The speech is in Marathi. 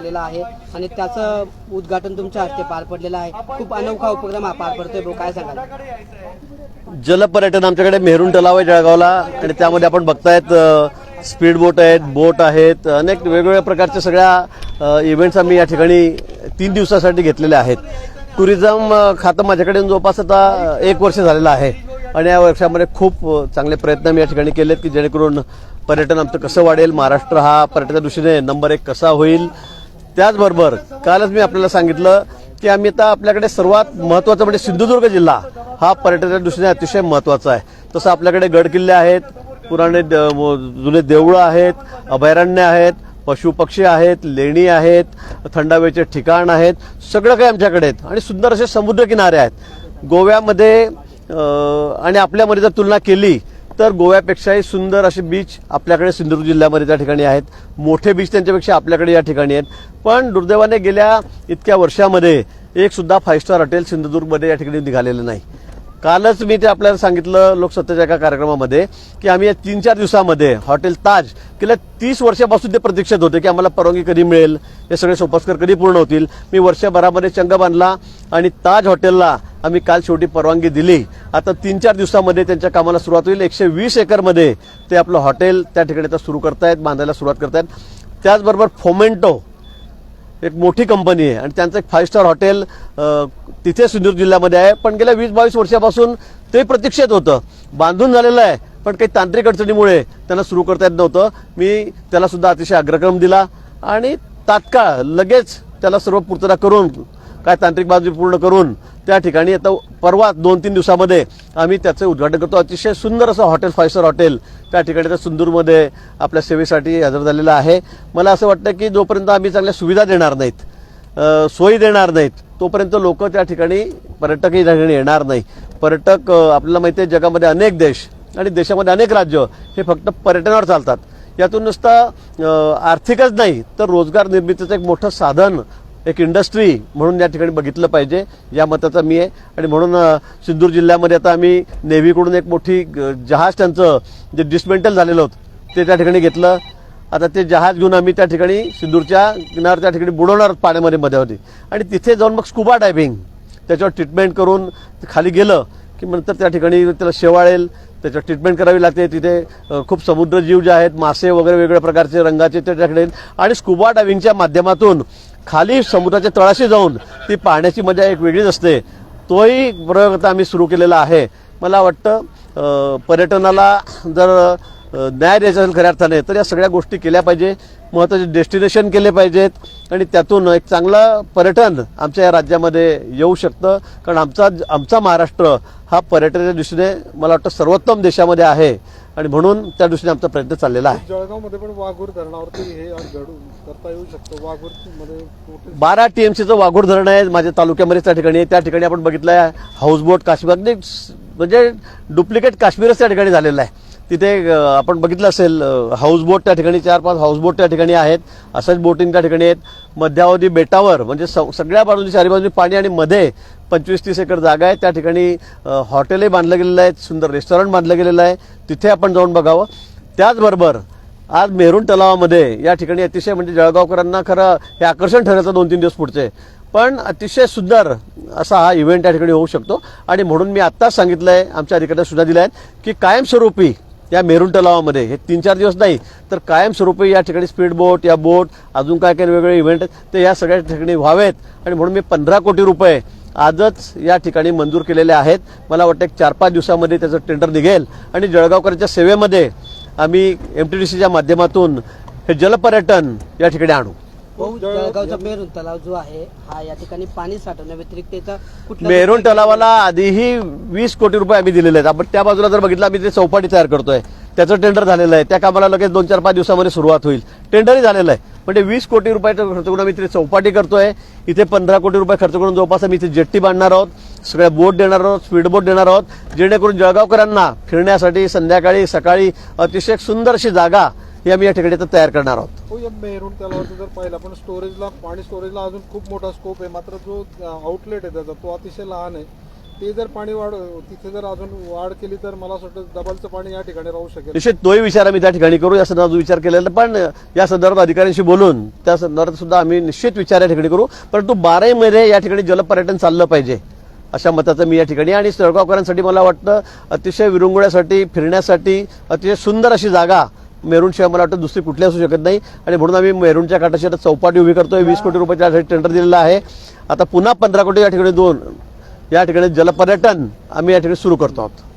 आलेला आहे आणि त्याचं उद्घाटन तुमच्या हस्ते पार पडलेलं आहे. खूप अनोखा उपक्रम हा पार पडतोय भाऊ काय सांगाल? जलपर्यटन आमच्याकडे मेहरून तलाव आहे जळगावला आणि त्यामध्ये आपण बघतायत स्पीड बोट आहेत बोट आहेत अनेक वेगवेगळ्या प्रकारच्या सगळ्या इव्हेंट्स आम्ही या ठिकाणी तीन दिवसासाठी घेतलेले आहेत. टुरिझम खातं माझ्याकडे जवळपास आता एक वर्ष झालेलं आहे. आणि या वर्षामध्ये खूप चांगले प्रयत्न आम्ही या ठिकाणी केलेत की जेणेकरून पर्यटन आमचं कसं वाढेल महाराष्ट्र हा पर्यटनाच्या दृष्टीने नंबर एक कसा होईल त्याचबरोबर कालच मी आपल्याला सांगितलं की आम्ही आता आपल्याकडे सर्वात महत्वाचं म्हणजे सिंधुदुर्ग जिल्हा हा पर्यटनाच्या दृष्टीने अतिशय महत्त्वाचा आहे. तसं आपल्याकडे गडकिल्ले आहेत पुराणे द- म- जुने देवळं आहेत अभयारण्य आहेत पशुपक्षी आहेत लेणी आहेत थंडावेचे ठिकाण आहेत सगळं काही आमच्याकडे आहेत आणि सुंदर असे समुद्र किनारे आहेत. गोव्यामध्ये आणि आपल्यामध्ये जर तुलना केली तर गोव्यापेक्षाही सुंदर असे बीच आपल्याकडे सिंधुदुर्ग जिल्ह्यामध्ये त्या ठिकाणी आहेत. मोठे बीच त्यांच्यापेक्षा आपल्याकडे या ठिकाणी आहेत. पण दुर्दैवाने गेल्या इतक्या वर्षामध्ये एक सुद्धा फाईव्ह स्टार हॉटेल सिंधुदुर्गमध्ये या ठिकाणी निघालेलं नाही. कालच मी ते आपल्याला सांगितलं लोकसत्तेच्या एका कार्यक्रमामध्ये की आम्ही या तीन चार दिवसामध्ये हॉटेल ताज गेल्या तीस वर्षापासून ते प्रतीक्षेत होते की आम्हाला परवानगी कधी मिळेल? हे सगळे सोपस्कर कधी पूर्ण होतील? मी वर्षभरामध्ये चंग बांधला आणि ताज हॉटेलला आम्ही काल शेवटी परवानगी दिली. आता तीन चार दिवसामध्ये त्यांच्या कामाला सुरुवात होईल. एकशे वीस एकरमध्ये ते आपलं हॉटेल त्या ठिकाणी आता सुरू करतायत बांधायला सुरुवात करतायत. त्याचबरोबर फोमेंटो एक मोठी कंपनी आहे. आणि त्यांचं एक फाईव्ह स्टार हॉटेल तिथे सिंधुदुर्ग जिल्ह्यामध्ये आहे. पण गेल्या वीस बावीस वर्षापासून ते प्रतीक्षेत होतं. बांधून झालेलं आहे. पण काही तांत्रिक अडचणीमुळे त्यांना सुरू करता येत नव्हतं. मी त्याला सुद्धा अतिशय अग्रक्रम दिला. आणि तात्काळ लगेच त्याला सर्व पूर्तता करून काय तांत्रिक बाजू पूर्ण करून त्या ठिकाणी आता परवा दोन तीन दिवसामध्ये आम्ही त्याचं उद्घाटन करतो. अतिशय सुंदर असं हॉटेल फाईव्ह स्टार हॉटेल त्या ठिकाणी त्या सुंदूरमध्ये आपल्या सेवेसाठी हजर झालेलं आहे. मला असं वाटतं की जोपर्यंत आम्ही चांगल्या सुविधा देणार नाहीत सोयी देणार नाहीत तोपर्यंत लोक त्या ठिकाणी पर्यटकही त्या ठिकाणी येणार नाही. पर्यटक आपल्याला माहिती आहे जगामध्ये अनेक देश आणि देशामध्ये अनेक राज्य हे फक्त पर्यटनावर चालतात. यातून नुसतं आर्थिकच नाही तर रोजगार निर्मितीचं एक मोठं साधन एक इंडस्ट्री म्हणून या ठिकाणी बघितलं पाहिजे. या मताचा मी आहे. आणि म्हणून सिंधूर जिल्ह्यामध्ये आता आम्ही नेव्हीकडून एक मोठी जहाज त्यांचं जे डिसमेंटल झालेलं होतं ते त्या ठिकाणी घेतलं. आता ते जहाज घेऊन आम्ही त्या ठिकाणी सिंदूरच्या किनार त्या ठिकाणी बुडवणार पाण्यामध्ये मध्यावधी आणि तिथे जाऊन मग स्कुबा डायव्हिंग त्याच्यावर ट्रीटमेंट करून खाली गेलं की नंतर त्या ठिकाणी त्याला शेवाळेल त्याच्यावर ट्रीटमेंट करावी लागते. तिथे खूप खूप समुद्रजीव जे आहेत मासे वगैरे वेगवेगळ्या प्रकारचे रंगाचे ते ठिकाणी. आणि स्कुबा डायव्हिंगच्या माध्यमातून खाली समुद्राच्या तळाशी जाऊन ती पाहण्याची मजा एक वेगळीच असते. तोही प्रयोग आता आम्ही सुरू केलेला आहे. मला वाटतं पर्यटनाला जर न्याय द्यायचा असेल खऱ्या अर्थाने तर या सगळ्या गोष्टी केल्या पाहिजे. महत्त्वाचे डेस्टिनेशन केले पाहिजेत. आणि त्यातून एक चांगलं पर्यटन आमच्या या राज्यामध्ये येऊ शकतं. कारण आमचा आमचा महाराष्ट्र हा पर्यटनाच्या दृष्टीने मला वाटतं सर्वोत्तम देशामध्ये आहे. आणि म्हणून त्या दृष्टीने आमचा प्रयत्न चाललेला आहे. जळगावमध्ये पण वाघूर धरणावरती हे घडून करता येऊ शकतं. वाघूरमध्ये बारा टीएमसीचं वाघोड धरण आहे माझ्या तालुक्यामध्ये त्या ठिकाणी. त्या ठिकाणी आपण बघितलं आहे हाऊसबोट काश्मीर म्हणजे डुप्लिकेट काश्मीरच त्या ठिकाणी झालेलं आहे. तिथे आपण बघितलं असेल हाऊसबोट त्या ठिकाणी चार पाच हाऊसबोट त्या ठिकाणी आहेत. असंच बोटिंग त्या ठिकाणी आहेत. मध्यावधी बेटावर म्हणजे सगळ्या बाजूनी चारी बाजूनी पाणी आणि मध्ये पंचवीस तीस एकर जागा आहे त्या ठिकाणी हॉटेलही बांधलं गेलेलं आहे. सुंदर रेस्टॉरंट बांधलं गेलेलं आहे. तिथे आपण जाऊन बघावं. त्याचबरोबर आज मेहरून तलावामध्ये या ठिकाणी अतिशय म्हणजे जळगावकरांना खरं हे आकर्षण ठरायचं दोन तीन दिवस पुढचे. पण अतिशय सुंदर असा हा इव्हेंट या ठिकाणी होऊ शकतो. आणि म्हणून मी आत्ताच सांगितलं आहे आमच्या अधिकाऱ्यांना सुद्धा दिल्या आहेत की कायमस्वरूपी या मेरून तलावामध्ये. हे तीन चार दिवस नाही तर कायमस्वरूपी या ठिकाणी स्पीड बोट या बोट अजून काय काय वेगवेगळे इव्हेंट आहेत ते या सगळ्या ठिकाणी व्हावेत. आणि म्हणून मी पंधरा कोटी रुपये आजच या ठिकाणी मंजूर केलेले आहेत. मला वाटतं एक चार पाच दिवसामध्ये त्याचं टेंडर निघेल. आणि जळगावकरांच्या सेवेमध्ये आम्ही एम टी डी सीच्या माध्यमातून हे जलपर्यटन या ठिकाणी आणू. जळगावचा मेरून तलाव जो आहे हा या ठिकाणी पाणी साठवण्या व्यतिरिक्त कुठला मेरून तलावाला आधीही वीस कोटी रुपये आम्ही दिलेले आहेत. आपण त्या बाजूला जर बघितलं आम्ही ते चौपाटी तयार करतोय. त्याचं टेंडर झालेलं आहे. त्या कामाला लगेच दोन चार पाच दिवसामध्ये सुरुवात होईल. टेंडरही झालेलं आहे. म्हणजे वीस कोटी रुपयाचा खर्च करून आम्ही तिथे चौपाटी करतोय. इथे पंधरा कोटी रुपये खर्च करून जवळपास आम्ही इथे जेट्टी बांधणार आहोत. सगळ्या बोट देणार आहोत स्पीड बोट देणार आहोत. जेणेकरून जळगावकरांना फिरण्यासाठी संध्याकाळी सकाळी अतिशय सुंदर अशी जागा ही आम्ही या ठिकाणी इथं तयार करणार आहोत. हो या मेरून त्यालावरती जर पाहिलं पण स्टोरेजला पाणी स्टोरेजला अजून खूप मोठा स्कोप आहे. मात्र जो आउटलेट आहे त्याचा तो अतिशय लहान आहे. ते जर पाणी वाढ तिथे जर अजून वाढ केली तर मला असं वाटतं डबलचं पाणी या ठिकाणी राहू शकेल. निश्चित तोही विचार आम्ही त्या ठिकाणी करू. या संदर्भात विचार केलेला पण या संदर्भात अधिकाऱ्यांशी बोलून त्या संदर्भात सुद्धा आम्ही निश्चित विचार या ठिकाणी करू. परंतु बाराईमध्ये या ठिकाणी जलपर्यटन चाललं पाहिजे अशा मताचं मी या ठिकाणी आणि सळगावकरांसाठी मला वाटतं अतिशय विरंगुळ्यासाठी फिरण्यासाठी अतिशय सुंदर अशी जागा मेरूणशिवाय मला वाटतं दुसरी कुठली असू शकत नाही. आणि म्हणून आम्ही मेरूणच्या काठाची आता चौपाटी उभी करतोय. वीस कोटी रुपयाच्या यासाठी टेंडर दिलेलं आहे. आता पुन्हा पंधरा कोटी या ठिकाणी दोन. या ठिकाणी जलपर्यटन आम्ही या ठिकाणी सुरू करतो आहोत.